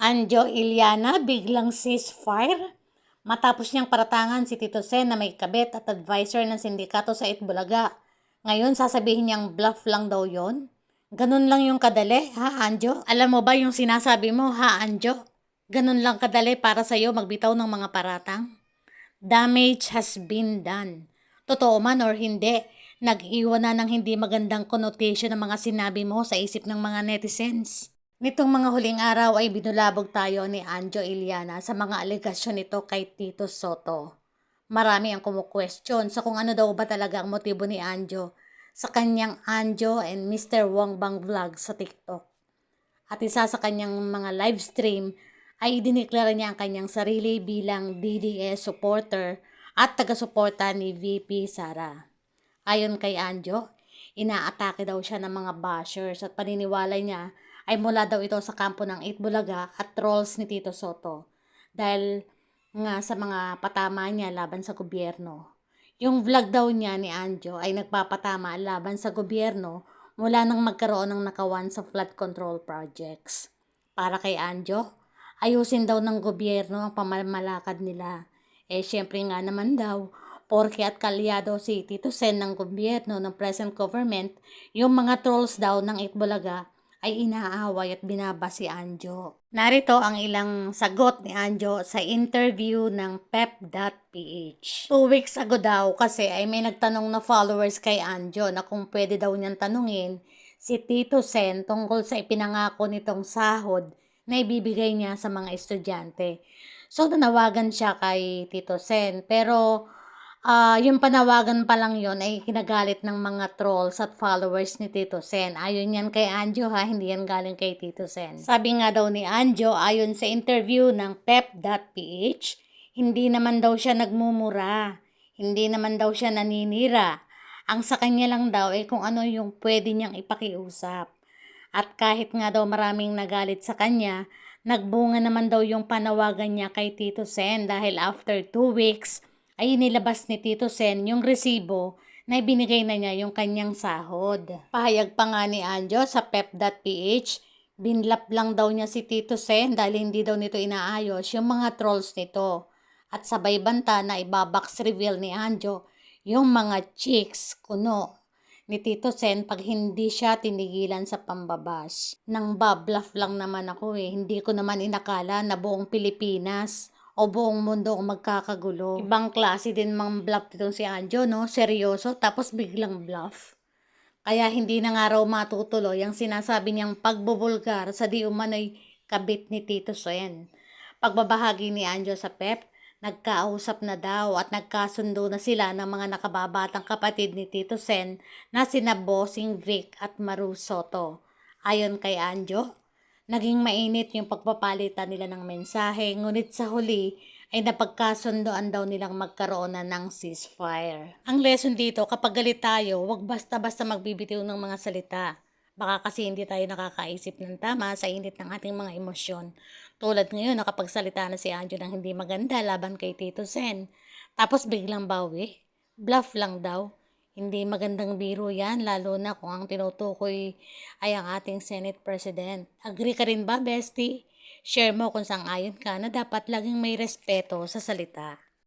Anjo Iliana biglang ceasefire matapos niyang paratangan si Tito Sen na may kabit at advisor ng sindikato sa Itbulaga. Ngayon sasabihin niyang bluff lang daw yon. Ganun lang yung kadali, ha Anjo? Alam mo ba yung sinasabi mo, ha Anjo? Ganun lang kadali para sa'yo magbitaw ng mga paratang? Damage has been done. Totoo man or hindi, nag-iwan na ng hindi magandang connotation ng mga sinabi mo sa isip ng mga netizens. Nitong mga huling araw ay binulabog tayo ni Anjo Iliana sa mga alegasyon nito kay Tito Soto. Marami ang kumukwestiyon sa kung ano daw ba talaga ang motibo ni Anjo sa kanyang Anjo and Mr. Wong Bang vlog sa TikTok. At isa sa kanyang mga live stream ay diniklara niya ang kanyang sarili bilang DDS supporter at taga-suporta ni VP Sara. Ayon kay Anjo, inaatake daw siya ng mga bashers at paniniwala niya ay mula daw ito sa kampo ng Itbulaga at trolls ni Tito Soto dahil nga sa mga patama niya laban sa gobyerno. Yung vlog daw niya ni Anjo ay nagpapatama laban sa gobyerno mula nang magkaroon ng nakawan sa flood control projects. Para kay Anjo, ayusin daw ng gobyerno ang pamamalakad nila. Eh syempre nga naman daw, porke at kalyado si Tito Sen ng gobyerno ng present government, yung mga trolls daw ng Itbulaga ay inaaway at binaba si Anjo. Narito ang ilang sagot ni Anjo sa interview ng pep.ph. Two weeks ago daw kasi ay may nagtanong na followers kay Anjo na kung pwede daw niyang tanungin si Tito Sen tungkol sa ipinangako nitong sahod na ibibigay niya sa mga estudyante. So, nanawagan siya kay Tito Sen. Pero, Ah, yung panawagan pa lang yon ay kinagalit ng mga trolls at followers ni Tito Sen. Ayon yan kay Anjo ha, hindi yan galing kay Tito Sen. Sabi nga daw ni Anjo, ayon sa interview ng pep.ph, hindi naman daw siya nagmumura. Hindi naman daw siya naninira. Ang sa kanya lang daw ay kung ano yung pwede niyang ipakiusap. At kahit nga daw maraming nagalit sa kanya, nagbunga naman daw yung panawagan niya kay Tito Sen dahil after two weeks, ay nilabas ni Tito Sen yung resibo na ibinigay na niya yung kanyang sahod. Pahayag pa nga ni Anjo sa pep.ph, binlap lang daw niya si Tito Sen dahil hindi daw nito inaayos yung mga trolls nito. At sabay banta na ibabox reveal ni Anjo yung mga chicks kuno ni Tito Sen pag hindi siya tinigilan sa pambabas. Nang babluff lang naman ako eh, hindi ko naman inakala na buong Pilipinas o buong mundo ang magkakagulo. Ibang klase din mang bluff itong si Anjo, no? Seryoso, tapos biglang bluff. Kaya hindi na nga raw matutuloy ang sinasabi niyang pagbubulgar sa di umano'y kabit ni Tito Sen. Pagbabahagi ni Anjo sa PEP, nagkausap na daw at nagkasundo na sila ng mga nakababatang kapatid ni Tito Sen na sina Bossing Vic at Maru Soto. Ayon kay Anjo, Naging mainit yung pagpapalitan nila ng mensahe, ngunit sa huli ay napagkasundoan daw nilang magkaroon na ng ceasefire. Ang lesson dito, kapag galit tayo, huwag basta-basta magbibitiw ng mga salita. Baka kasi hindi tayo nakakaisip ng tama sa init ng ating mga emosyon. Tulad ngayon, nakapagsalita na si Anjo ng hindi maganda laban kay Tito Sen. Tapos biglang bawi. Bluff lang daw. Hindi magandang biro yan, lalo na kung ang tinutukoy ay ang ating Senate President. Agree ka rin ba, bestie? Share mo kung sang ayon ka na dapat laging may respeto sa salita.